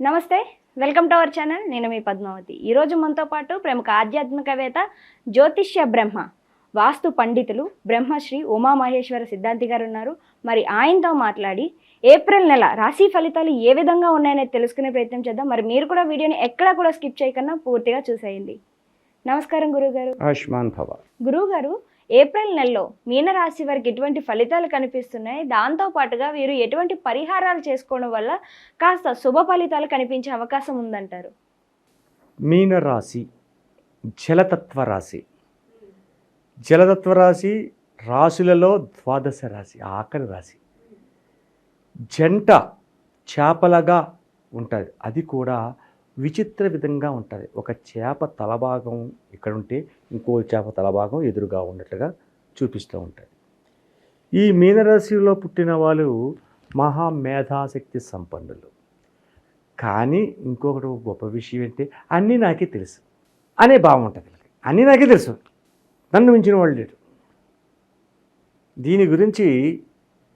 నమస్తే welcome to our channel. నేను మీ పద్మావతి. ఈరోజు మనతో పాటు ప్రముఖ ఆధ్యాత్మికవేత్త జ్యోతిష్య బ్రహ్మ వాస్తు పండితులు బ్రహ్మశ్రీ ఉమామహేశ్వర సిద్ధాంతి గారు ఉన్నారు మరి ఆయనతో మాట్లాడి ఏప్రిల్ నెల రాశి ఫలితాలు ఏ విధంగా ఉన్నాయనేది తెలుసుకునే ప్రయత్నం చేద్దాం. మరి మీరు కూడా వీడియోని ఎక్కడా కూడా స్కిప్ చేయకుండా పూర్తిగా చూసేయండి. నమస్కారం గురుగారు ఆయుష్మాన్ భవ. గురువుగారు ఏప్రిల్ నెలలో మీనరాశి వారికి ఎటువంటి ఫలితాలు కనిపిస్తున్నాయి? దాంతో పాటుగా వీరు ఎటువంటి పరిహారాలు చేసుకోవడం వల్ల కాస్త శుభ ఫలితాలు కనిపించే అవకాశం ఉందంటారు? మీనరాశి జలతత్వ రాశి. జలతత్వ రాశి రాశులలో ద్వాదశ రాశి ఆఖరి రాశి. జంట చేపలగా ఉంటుంది. అది కూడా విచిత్ర విధంగా ఉంటుంది. ఒక చేప తలభాగం ఇక్కడ ఉంటే ఇంకో చేప తలభాగం ఎదురుగా ఉన్నట్లుగా చూపిస్తూ ఉంటుంది ఈ మీనరాశిలో పుట్టిన వాళ్ళు మహా మేధాశక్తి సంపన్నులు. కానీ ఇంకొకటి గొప్ప విషయం ఏంటి? అన్నీ నాకే తెలుసు. అనే భావం ఉంటుంది వీళ్ళకి. అన్నీ నాకే తెలుసు. నన్ను మించిన వాళ్ళు లేడు దీని గురించి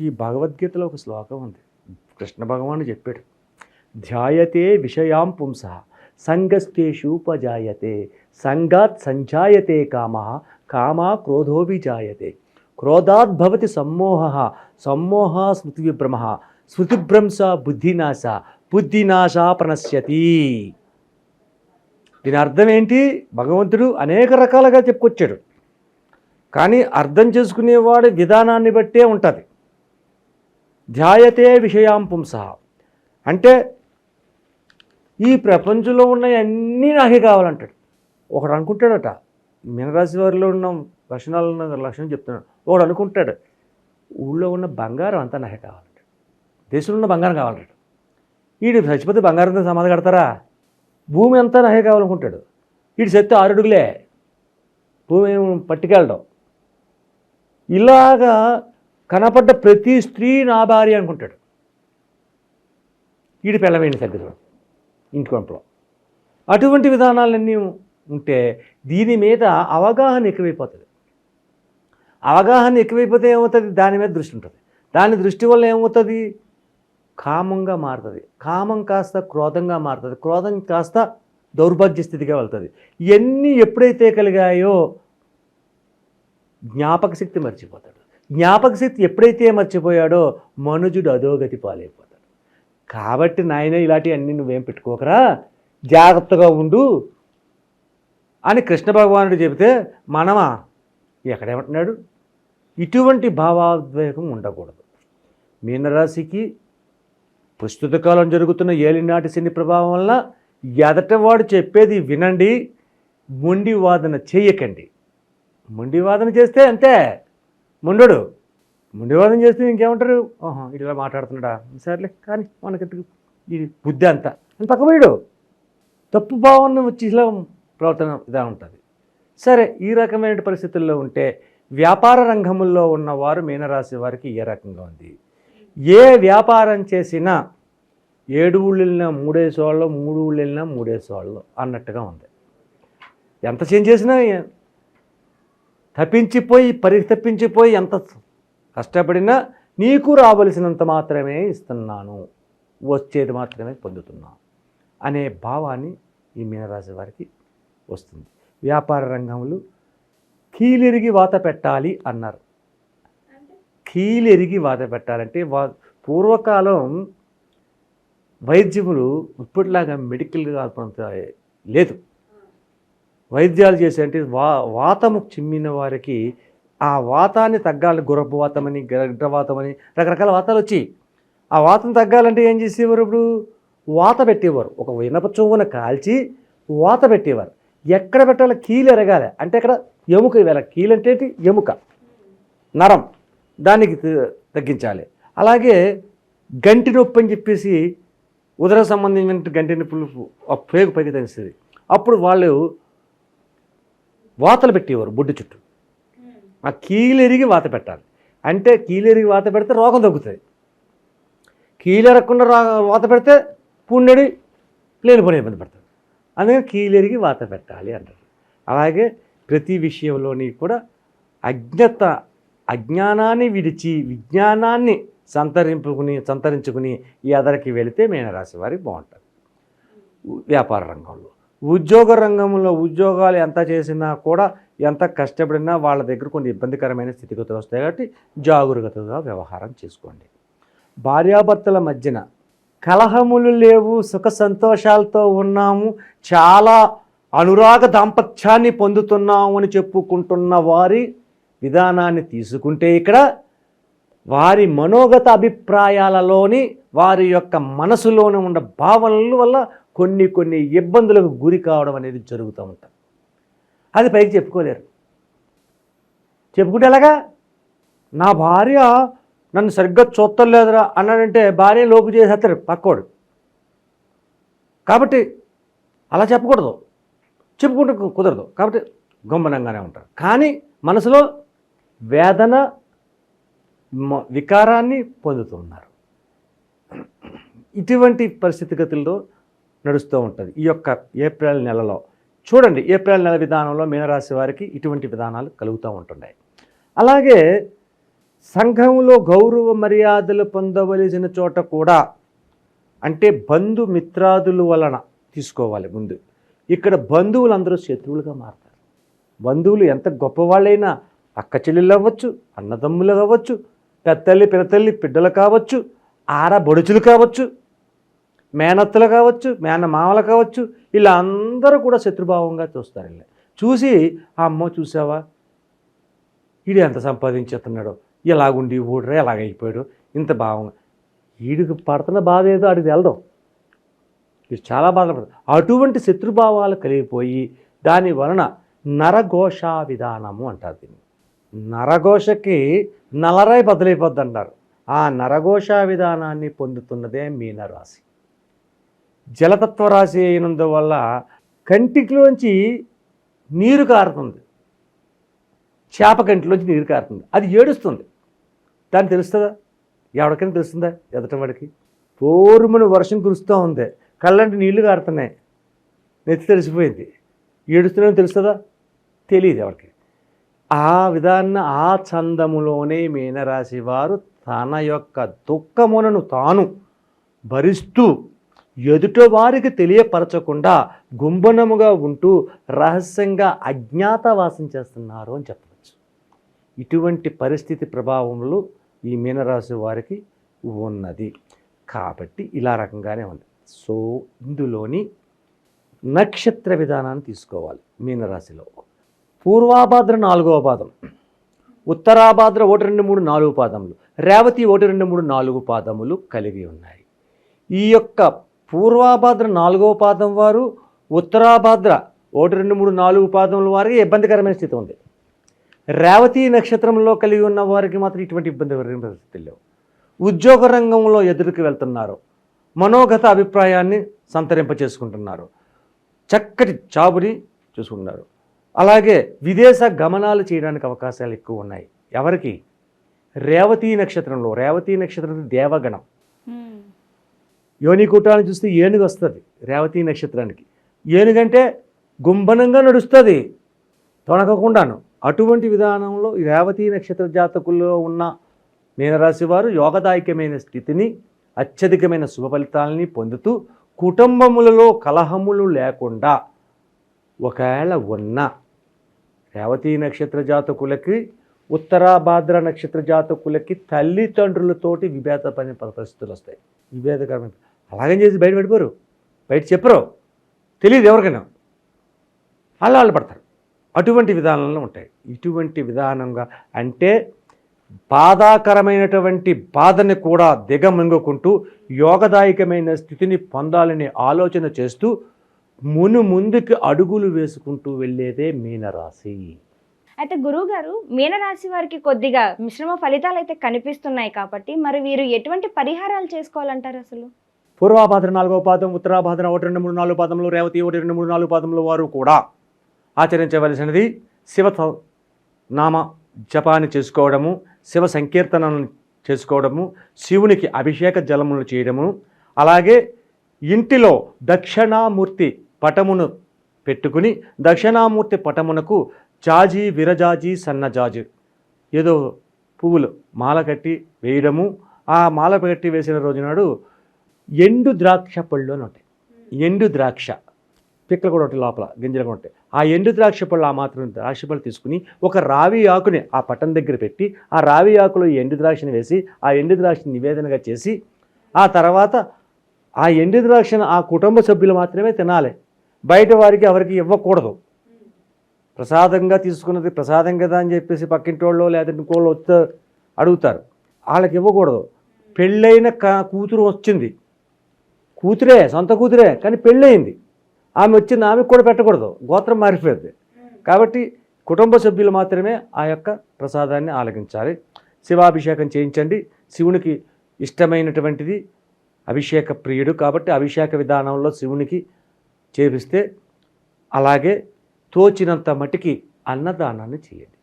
ఈ భగవద్గీతలో ఒక శ్లోకం ఉంది. కృష్ణ భగవానుడు చెప్పాడు. ధ్యాయతే విషయాం పుంస సంగస్తేషూపజాయతే సంగాత్ సంజాయతే కామ కామా క్రోధోభిజాయతే. క్రోధాత్ భవతి సమ్మోహ సమ్మోహ స్మృతివిభ్రమ స్మృతిభ్రంశ బుద్ధినాశ బుద్ధినాశ ప్రణశ్యతి. దీని అర్థం ఏంటి? భగవంతుడు అనేక రకాలుగా చెప్పుకొచ్చాడు. కానీ అర్థం చేసుకునేవాడి విధానాన్ని బట్టే ఉంటుంది. ధ్యాయతే విషయాం పుంస. అంటే ఈ ప్రపంచంలో ఉన్న అన్నీ నాకే కావాలంటాడు. ఒకడు అనుకుంటాడట మీనరాశి వారిలో ఉన్న లక్షణాలు ఉన్న లక్షణం చెప్తున్నాడు. ఒకడు అనుకుంటాడు ఊళ్ళో ఉన్న బంగారం అంతా నాకే కావాలంట దేశంలో ఉన్న బంగారం కావాలంటాడు. వీడు చచ్చిపోతే బంగారంతో సమాధి కడతారా? భూమి అంతా నాకే కావాలనుకుంటాడు. వీడు సత్తే ఆరు అడుగులే భూమి పట్టుకెళ్ళడం. ఇలాగా కనపడ్డ ప్రతి స్త్రీ నా భార్య అనుకుంటాడు. వీడి పెళ్ళమైన తగ్గుతాడు ఇంటి పంపడం అటువంటి విధానాలన్నీ ఉంటే దీని మీద అవగాహన ఎక్కువైపోతుంది. అవగాహన ఎక్కువైపోతే ఏమవుతుంది? దాని మీద దృష్టి ఉంటుంది. దాని దృష్టి వల్ల ఏమవుతుంది? కామంగా మారుతుంది. కామం కాస్త క్రోధంగా మారుతుంది. క్రోధం కాస్త దౌర్భాగ్య స్థితిగా వెళ్తుంది. ఇవన్నీ ఎప్పుడైతే కలిగాయో జ్ఞాపక శక్తి మర్చిపోతాడు. జ్ఞాపక శక్తి ఎప్పుడైతే మర్చిపోయాడో మనుజుడు అధోగతి పాలైపోతాడు. కాబట్టి నాయన ఇలాంటివన్నీ నువ్వేం పెట్టుకోకరా? జాగ్రత్తగా ఉండు అని కృష్ణ భగవానుడు చెబితే మనమా? ఎక్కడేమంటున్నాడు? ఇటువంటి భావాద్వేగం ఉండకూడదు. మీనరాశికి ప్రస్తుత కాలం జరుగుతున్న ఏలినాటి శని ప్రభావం వల్ల ఎదటవాడు చెప్పేది వినండి మొండి వాదన చేయకండి. మొండి వాదన చేస్తే అంతే. మొండడు ముండివాదం చేస్తే ఇంకేమంటారు? ఓహో ఇలా మాట్లాడుతున్నాడా? సర్లే కానీ మనకి ఇది బుద్ధి అంతా. అని పక్కపోయాడు తప్పు భావన వచ్చి ఇలా ప్రవర్తన ఇదా ఉంటుంది. సరే ఈ రకమైన పరిస్థితుల్లో ఉంటే వ్యాపార రంగముల్లో ఉన్నవారు మీనరాశి వారికి ఏ రకంగా ఉంది? ఏ వ్యాపారం చేసినా ఏడు ఊళ్ళు వెళ్ళినా మూడేసి వాళ్ళు మూడు ఊళ్ళు వెళ్ళినా మూడేసి వాళ్ళు అన్నట్టుగా ఉంది. ఎంత చేంజ్ చేసినా తప్పించిపోయి పరి తప్పించిపోయి ఎంత కష్టపడినా నీకు రావలసినంత మాత్రమే ఇస్తున్నాను. వచ్చేది మాత్రమే పొందుతున్నాను అనే భావాన్ని ఈ మీనరాశి వారికి వస్తుంది. వ్యాపార రంగంలో కీలెరిగి వాత పెట్టాలి అన్నారు. కీలెరిగి వాత పెట్టాలంటే వా పూర్వకాలం వైద్యములు ఇప్పటిలాగా మెడికల్ లేదు. వైద్యాలు చేసే అంటే వా వాతము చిమ్మిన వారికి ఆ వాతాన్ని తగ్గాలి గురపు వాతమని గడ్డవాతమని రకరకాల వాతాలు వచ్చి ఆ వాతం తగ్గాలంటే ఏం చేసేవారు ఇప్పుడు? వాత పెట్టేవారు. ఒక వినప చొవ్వున కాల్చి వాత పెట్టేవారు. ఎక్కడ పెట్టాలో కీలు ఎరగాలి. అంటే అక్కడ ఎముక ఇవ్వాలి కీలు అంటే ఎముక. నరం. దానికి తగ్గించాలి. అలాగే గంటి నొప్పి అని చెప్పేసి ఉదర సంబంధించిన గంటి నొప్పులు పేగు పైకి తెలిసింది అప్పుడు వాళ్ళు వాతలు పెట్టేవారు బొడ్డు చుట్టూ. ఆ కీలెరిగి వాత పెట్టాలి. అంటే కీలెరిగి వాత పెడితే రోగం తగ్గుతుంది. కీలెరగకుండా వాత పెడితే పుండెడి లేనిపోయిన ఇబ్బంది పడతాడు అందుకని కీలెరిగి వాత పెట్టాలి అంటారు. అలాగే ప్రతి విషయంలోని కూడా అజ్ఞత అజ్ఞానాన్ని విడిచి విజ్ఞానాన్ని సంతరింపుకుని సంతరించుకుని ఈ ఎదరికి వెళితే మీనరాశి వారికి బాగుంటుంది. వ్యాపార రంగంలో ఉద్యోగ రంగంలో ఉద్యోగాలు ఎంత చేసినా కూడా ఎంత కష్టపడినా వాళ్ళ దగ్గర కొన్ని ఇబ్బందికరమైన స్థితిగతులు వస్తాయి కాబట్టి జాగ్రత్తగా వ్యవహారం చేసుకోండి. భార్యాభర్తల మధ్యన కలహములు లేవు సుఖ సంతోషాలతో ఉన్నాము చాలా అనురాగ దాంపత్యాన్ని పొందుతున్నాము అని చెప్పుకుంటున్న వారి విధానాన్ని తీసుకుంటే ఇక్కడ వారి మనోగత అభిప్రాయాలలోని వారి యొక్క మనసులోని ఉన్న భావనల వల్ల కొన్ని కొన్ని ఇబ్బందులకు గురి కావడం అనేది జరుగుతూ ఉంటుంది. అది పైకి చెప్పుకోలేరు. చెప్పుకుంటే ఎలాగా? నా భార్య నన్ను సరిగ్గా చూస్తలేదురా అన్నాడంటే భార్య లోపు చేసేస్తారు పక్కోడు. కాబట్టి అలా చెప్పకూడదు. చెప్పుకుంటే కుదరదు. కాబట్టి గొమ్మనంగానే ఉంటారు. కానీ మనసులో వేదన మ- వికారాన్ని పొందుతున్నారు. ఇటువంటి పరిస్థితిగతుల్లో నడుస్తూ ఉంటుంది. ఈ యొక్క ఏప్రిల్ నెలలో చూడండి ఏప్రిల్ నెల విధానంలో మీనరాశి వారికి ఇటువంటి విధానాలు కలుగుతూ ఉంటున్నాయి. అలాగే సంఘంలో గౌరవ మర్యాదలు పొందవలసిన చోట కూడా అంటే బంధు మిత్రాదుల వలన తీసుకోవాలి ముందు. ఇక్కడ బంధువులందరూ శత్రువులుగా మారుతారు. బంధువులు ఎంత గొప్పవాళ్ళైనా అక్క చెల్లెళ్ళు అవ్వచ్చు అన్నదమ్ములు కావచ్చు పెద్దల్లి పిరతల్లి బిడ్డలు కావచ్చు ఆడబొడుచులు కావచ్చు మేనత్తలు కావచ్చు మేనమామలు కావచ్చు ఇలా అందరూ కూడా శత్రుభావంగా చూస్తారు వీళ్ళని. చూసి ఆ అమ్మ చూసావా? ఈడు ఎంత సంపాదించేస్తున్నాడు? ఎలాగుండి ఊడరా ఎలాగైపోయాడు? ఇంత భావంగా వీడికి పడుతున్న బాధ ఏదో అడిగి వెళ్దాం. ఇది చాలా బాధపడదు అటువంటి శత్రుభావాలు కలిగిపోయి దాని వలన నరఘోష విధానము అంటారు దీన్ని. నరఘోషకి నలరై బదులైపోద్ది అంటారు. ఆ నరఘోష విధానాన్ని పొందుతున్నదే మీనరాశి. జలతత్వ రాశి అయినందువల్ల కంటిలోంచి నీరు కారుతుంది. చేప కంటిలోంచి నీరు కారుతుంది. అది ఏడుస్తుంది. దాన్ని తెలుస్తుందా? ఎవరికైనా తెలుస్తుందా? ఎదటవాడికి పోరుమని వర్షం కురుస్తూ ఉంది. కళ్ళంటి నీళ్ళు కారుతున్నాయి. నెత్తి తెలిసిపోయింది. ఏడుస్తున్నాయని తెలుస్తుందా? తెలియదు ఎవరికి. ఆ విధాన ఆ చందములోనే మీనరాశి వారు తన యొక్క దుఃఖమునను తాను భరిస్తూ ఎదుట వారికి తెలియపరచకుండా గుంబనముగా ఉంటూ రహస్యంగా అజ్ఞాతవాసం చేస్తున్నారు అని చెప్పవచ్చు. ఇటువంటి పరిస్థితి ప్రభావంలో ఈ మీనరాశి వారికి ఉన్నది. కాబట్టి ఇలా రకంగానే ఉంది. సో ఇందులోని నక్షత్ర విధానాన్ని తీసుకోవాలి మీనరాశిలో. పూర్వాభాద్ర నాలుగవ పాదం. ఉత్తరాభాద్ర ఒకటి రెండు మూడు నాలుగు పాదములు. రేవతి ఒకటి రెండు మూడు నాలుగు పాదములు కలిగి ఉన్నాయి. ఈ యొక్క పూర్వాభాద్ర నాలుగవ పాదం వారు ఉత్తరాభాద్ర ఒకటి రెండు మూడు నాలుగు పాదముల వారికి ఇబ్బందికరమైన స్థితి ఉంది. రేవతి నక్షత్రంలో కలిగి ఉన్న వారికి మాత్రం ఇటువంటి ఇబ్బందికరమైన పరిస్థితులు లేవు. ఉద్యోగ రంగంలో ఎదురుకు వెళ్తున్నారు. మనోగత అభిప్రాయాన్ని సంతరింప చేసుకుంటున్నారు చక్కటి జాబుని చూసుకుంటున్నారు. అలాగే విదేశ గమనాలు చేయడానికి అవకాశాలు ఎక్కువ ఉన్నాయి. ఎవరికి? రేవతి నక్షత్రంలో. రేవతి నక్షత్రం దేవగణం. యోనికూటాన్ని చూస్తే ఏనుగు వస్తుంది రేవతి నక్షత్రానికి. ఏనుగంటే గుంబనంగా నడుస్తుంది తొణకకుండాను. అటువంటి విధానంలో రేవతి నక్షత్ర జాతకుల్లో ఉన్న మీనరాశి వారు యోగదాయకమైన స్థితిని అత్యధికమైన శుభ ఫలితాలని పొందుతూ కుటుంబములలో కలహములు లేకుండా ఒకవేళ ఉన్న రేవతి నక్షత్ర జాతకులకి ఉత్తరాభాద్ర నక్షత్ర జాతకులకి తల్లిదండ్రులతోటి విభేద పని పరిస్థితులు వస్తాయి విభేదకరమైన. అలాగని చేసి బయట పెడిపోరు బయట చెప్పరు. తెలియదు ఎవరికైనా. అలా వాళ్ళు పడతారు. అటువంటి విధానంలో ఉంటాయి. ఇటువంటి విధానంగా అంటే బాధాకరమైనటువంటి బాధని కూడా దిగమింగుకుంటూ యోగదాయకమైన స్థితిని పొందాలనే ఆలోచన చేస్తూ మును ముందుకు అడుగులు వేసుకుంటూ వెళ్ళేదే మీనరాశి. అయితే గురువు గారు మీనరాశి వారికి కొద్దిగా మిశ్రమ ఫలితాలు అయితే కనిపిస్తున్నాయి కాబట్టి మరి వీరు ఎటువంటి పరిహారాలు చేసుకోవాలంటారు అసలు? పూర్వాభాద్ర నాలుగో పాదం ఉత్తరాభాద్ర ఒకటి రెండు మూడు నాలుగు పాదంలో రేవతి ఒకటి రెండు మూడు నాలుగు పాదంలో వారు కూడా ఆచరించవలసినది శివ నామ జపాన్ని చేసుకోవడము శివ సంకీర్తనను చేసుకోవడము శివునికి అభిషేక జలములు చేయడము అలాగే ఇంటిలో దక్షిణామూర్తి పటమును పెట్టుకుని దక్షిణామూర్తి పటమునకు జాజి విరజాజి సన్నజాజి. ఏదో పువ్వులు మాల కట్టి వేయడము. ఆ మాల కట్టి వేసిన రోజు నాడు ఎండు ద్రాక్ష పళ్ళు అని ఉంటాయి. ఎండు ద్రాక్ష. పిక్కలు కూడా ఉంటాయి లోపల గింజలు కూడా ఉంటాయి. ఆ ఎండు ద్రాక్ష పళ్ళు ఆ మాత్రం ద్రాక్ష పళ్ళు తీసుకుని ఒక రావి ఆకుని ఆ పట్టం దగ్గర పెట్టి ఆ రావి ఆకులో ఈ ఎండు ద్రాక్షని వేసి ఆ ఎండు ద్రాక్షని నివేదనగా చేసి ఆ తర్వాత ఆ ఎండు ద్రాక్షను ఆ కుటుంబ సభ్యులు మాత్రమే తినాలి. బయట వారికి ఎవరికి ఇవ్వకూడదు. ప్రసాదంగా తీసుకున్నది ప్రసాదం కదా అని చెప్పేసి పక్కింటి వాళ్ళు లేదంటే ఇంకోళ్ళు వస్తే అడుగుతారు. వాళ్ళకి ఇవ్వకూడదు. పెళ్ళైన కా కూతురు వచ్చింది. కూతురే సొంత కూతురే కానీ పెళ్ళయింది. ఆమె వచ్చింది ఆమెకు కూడా పెట్టకూడదు. గోత్రం మారిపోయింది. కాబట్టి కుటుంబ సభ్యులు మాత్రమే ఆ యొక్క ప్రసాదాన్ని ఆలగించాలి శివాభిషేకం చేయించండి. శివునికి ఇష్టమైనటువంటిది అభిషేక ప్రియుడు కాబట్టి అభిషేక విధానంలో శివునికి చేపిస్తే అలాగే తోచినంత మటుకి అన్నదానాన్ని చేయండి.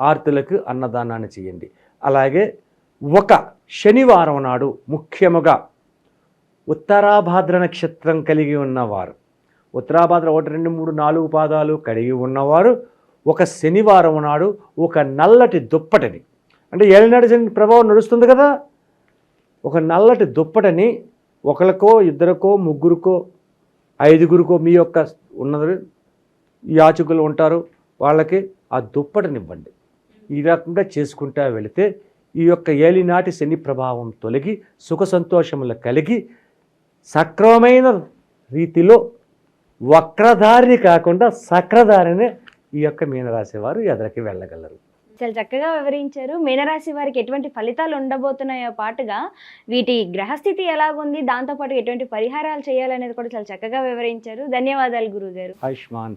ఆర్తులకు అన్నదానాన్ని చేయండి. అలాగే ఒక శనివారం నాడు ముఖ్యముగా ఉత్తరాభాద్ర నక్షత్రం కలిగి ఉన్నవారు ఉత్తరాభాద్ర ఒకటి రెండు మూడు నాలుగు పాదాలు కలిగి ఉన్నవారు ఒక శనివారం నాడు ఒక నల్లటి దుప్పటిని అంటే ఏలినాడు ప్రభావం నడుస్తుంది కదా ఒక నల్లటి దుప్పటిని ఒకరికో ఇద్దరికో ముగ్గురికో ఐదుగురికో మీ యొక్క ఉన్నది యాచకులు ఉంటారు వాళ్ళకి ఆ దుప్పటినివ్వండి. ఈ రకంగా చేసుకుంటా వెళితే ఈ యొక్క ఏలినాటి శని ప్రభావం తొలగి సుఖ సంతోషములు కలిగి సక్రమమైన రీతిలో వక్రదారిని కాకుండా సక్రదారిని ఈ యొక్క మీనరాశి వారు ఎదరికి వెళ్ళగలరు. చాలా చక్కగా వివరించారు. మీనరాశి వారికి ఎటువంటి ఫలితాలు ఉండబోతున్నాయో పాటుగా వీటి గ్రహస్థితి ఎలాగుంది దాంతోపాటు ఎటువంటి పరిహారాలు చేయాలనేది కూడా చాలా చక్కగా వివరించారు. ధన్యవాదాలు గురుగారు. ఆయుష్మాన్